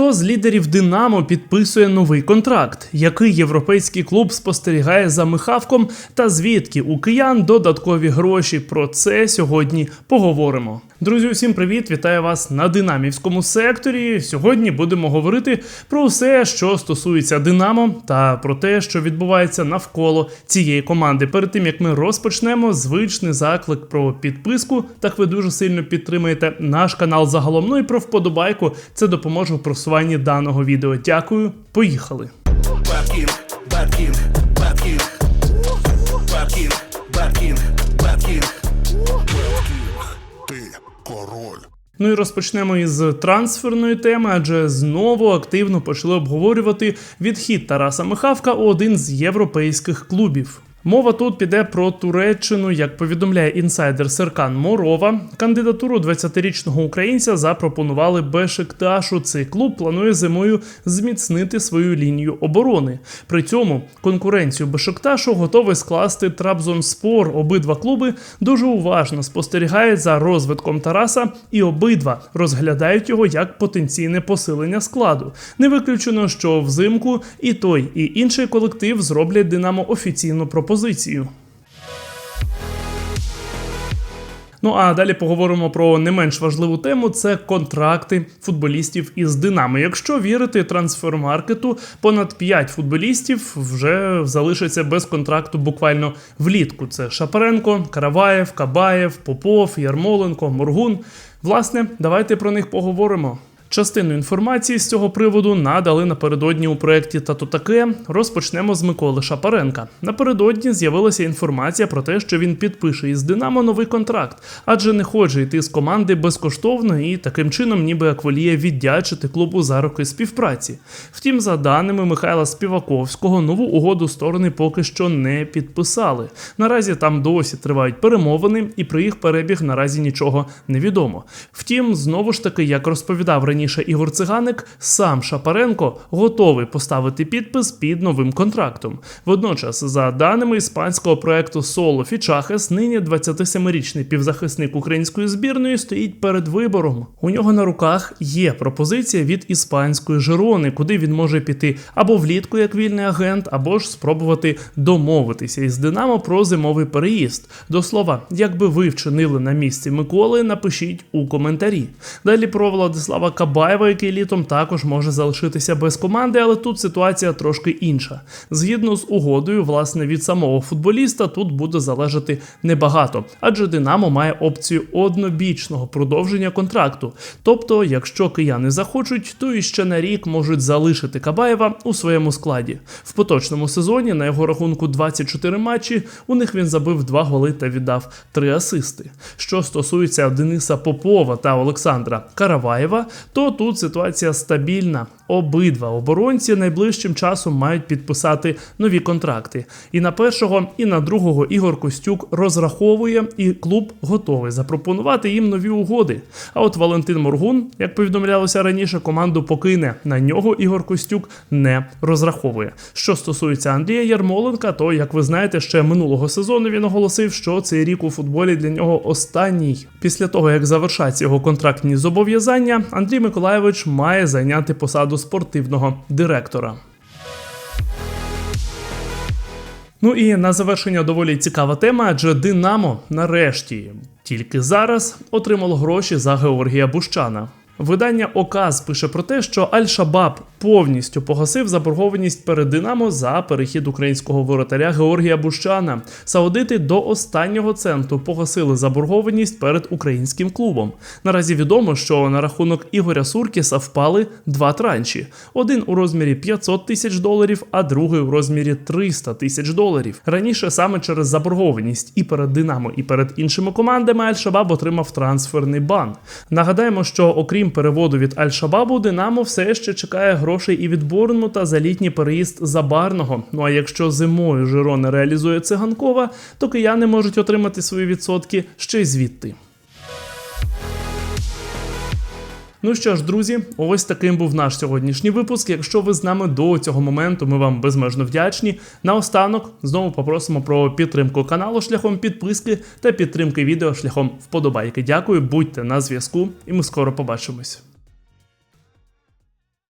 Хто з лідерів Динамо підписує новий контракт? Який європейський клуб спостерігає за Михавком? Та звідки у киян додаткові гроші? Про це сьогодні поговоримо. Друзі, усім привіт! Вітаю вас на динамівському секторі. Сьогодні будемо говорити про все, що стосується Динамо, та про те, що відбувається навколо цієї команди. Перед тим як ми розпочнемо, звичний заклик про підписку. Так ви дуже сильно підтримаєте наш канал загалом. Ну і про вподобайку. Це допоможе в просуванні даного відео. Дякую, поїхали. Bad King, Bad Ну і розпочнемо із трансферної теми, адже знову активно почали обговорювати відхід Тараса Михавка у один з європейських клубів. Мова тут піде про Туреччину, як повідомляє інсайдер Серкан Морова. Кандидатуру 20-річного українця запропонували Бешикташу. Цей клуб планує зимою зміцнити свою лінію оборони. При цьому конкуренцію Бешикташу готовий скласти Трабзонспор. Обидва клуби дуже уважно спостерігають за розвитком Тараса, і обидва розглядають його як потенційне посилення складу. Не виключено, що взимку і той, і інший колектив зроблять Динамо офіційну пропозицію. Ну а далі поговоримо про не менш важливу тему: це контракти футболістів із Динамо. Якщо вірити трансфермаркету, понад 5 футболістів вже залишаться без контракту буквально влітку. Це Шапаренко, Караваєв, Кабаєв, Попов, Ярмоленко, Моргун. Власне, давайте про них поговоримо. Частину інформації з цього приводу надали напередодні у проєкті «Тато таке. Розпочнемо з Миколи Шапаренка. Напередодні з'явилася інформація про те, що він підпише із Динамо новий контракт, адже не хоче йти з команди безкоштовно і таким чином, ніби акваліє віддячити клубу за роки співпраці. Втім, за даними Михайла Співаковського, нову угоду сторони поки що не підписали. Наразі там досі тривають перемовини, і про їх перебіг наразі нічого не відомо. Втім, знову ж таки, як розповідав раніше Ігор Циганик, сам Шапаренко готовий поставити підпис під новим контрактом. Водночас, за даними іспанського проекту Соло Фічахес, нині 27-річний півзахисник української збірної стоїть перед вибором. У нього на руках є пропозиція від іспанської Жирони, куди він може піти або влітку як вільний агент, або ж спробувати домовитися із Динамо про зимовий переїзд. До слова, як би ви вчинили на місці Миколи, напишіть у коментарі. Далі про Владислава Кабаєва, який літом також може залишитися без команди, але тут ситуація трошки інша. Згідно з угодою, власне, від самого футболіста тут буде залежати небагато, адже Динамо має опцію однобічного продовження контракту. Тобто, якщо кияни захочуть, то іще на рік можуть залишити Кабаєва у своєму складі. В поточному сезоні на його рахунку 24 матчі. У них він забив 2 голи та віддав 3 асисти. Що стосується Дениса Попова та Олександра Караваєва, то тут ситуація стабільна. Обидва оборонці найближчим часом мають підписати нові контракти. І на першого, і на другого Ігор Костюк розраховує, і клуб готовий запропонувати їм нові угоди. А от Валентин Моргун, як повідомлялося раніше, команду покине. На нього Ігор Костюк не розраховує. Що стосується Андрія Ярмоленка, то як ви знаєте, ще минулого сезону він оголосив, що цей рік у футболі для нього останній. Після того як завершаться його контрактні зобов'язання, Андрій Миколаєвич має зайняти посаду спортивного директора. Ну і на завершення доволі цікава тема, адже Динамо нарешті тільки зараз отримало гроші за Георгія Бущана. Видання Оказ пише про те, що Аль-Шабаб повністю погасив заборгованість перед Динамо за перехід українського воротаря Георгія Бущана. Саудити до останнього центу погасили заборгованість перед українським клубом. Наразі відомо, що на рахунок Ігоря Суркіса впали два транші: один у розмірі 500 тисяч доларів, а другий у розмірі 300 тисяч доларів. Раніше саме через заборгованість і перед Динамо, і перед іншими командами Аль-Шабаб отримав трансферний бан. Нагадаємо, що окрім переводу від Аль-Шабабу, Динамо все ще чекає грошей і від Борнмута за літній переїзд Забарного. Ну а якщо зимою Жирона реалізує циганкова, то кияни можуть отримати свої відсотки ще й звідти. Ну що ж, друзі, ось таким був наш сьогоднішній випуск. Якщо ви з нами до цього моменту, ми вам безмежно вдячні. Наостанок знову попросимо про підтримку каналу шляхом підписки та підтримки відео шляхом вподобайки. Дякую, будьте на зв'язку, і ми скоро побачимось.